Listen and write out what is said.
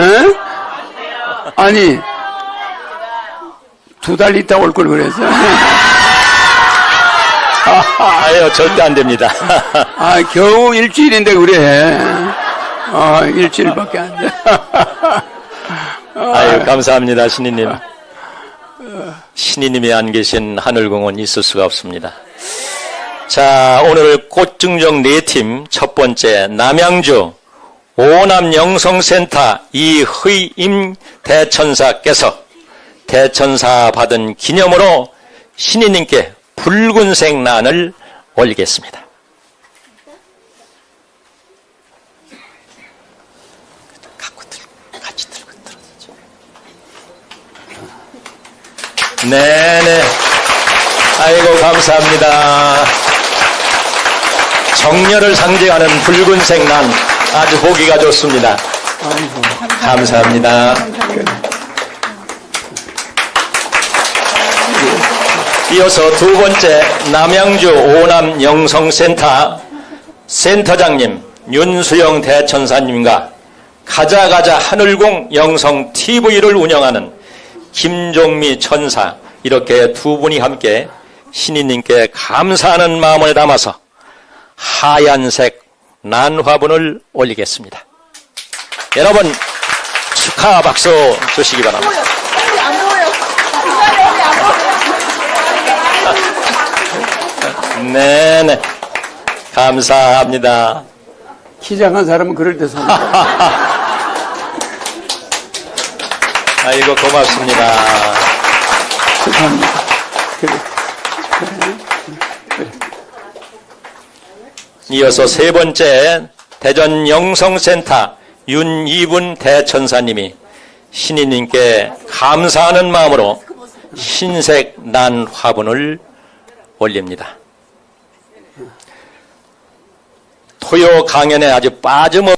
에? 아니, 두 달 있다 올 걸 그랬어. 아유, 절대 안 됩니다. 아, 겨우 일주일인데 그래. 아, 일주일밖에 안 돼. 아유, 감사합니다, 신이님. 신이님이 안 계신 하늘공원 있을 수가 없습니다. 자, 오늘 꽃증정 네 팀 첫 번째 남양주 오남 영성센터 이의임 대천사께서 대천사 받은 기념으로 신이님께 붉은색 난을 올리겠습니다. 갖고 들, 같이 들고 들어주죠. 네네. 아이고, 감사합니다. 정열을 상징하는 붉은색 난 아주 보기가 좋습니다. 감사합니다. 이어서 두 번째 남양주 오남 영성센터 센터장님 윤수영 대천사님과 가자가자 하늘공 영성 TV를 운영하는 김종미 천사 이렇게 두 분이 함께 신인님께 감사하는 마음을 담아서 하얀색 난화분을 올리겠습니다. 여러분 축하 박수 주시기 바랍니다. 네네 감사합니다. 키 작은 사람은 그럴 때 손. 아이고 고맙습니다. 축하합니다. 그래. 이어서 세 번째 대전 영성센터 윤이분 대천사님이 신인님께 감사하는 마음으로 흰색 난 화분을 올립니다. 토요 강연에 아주 빠짐없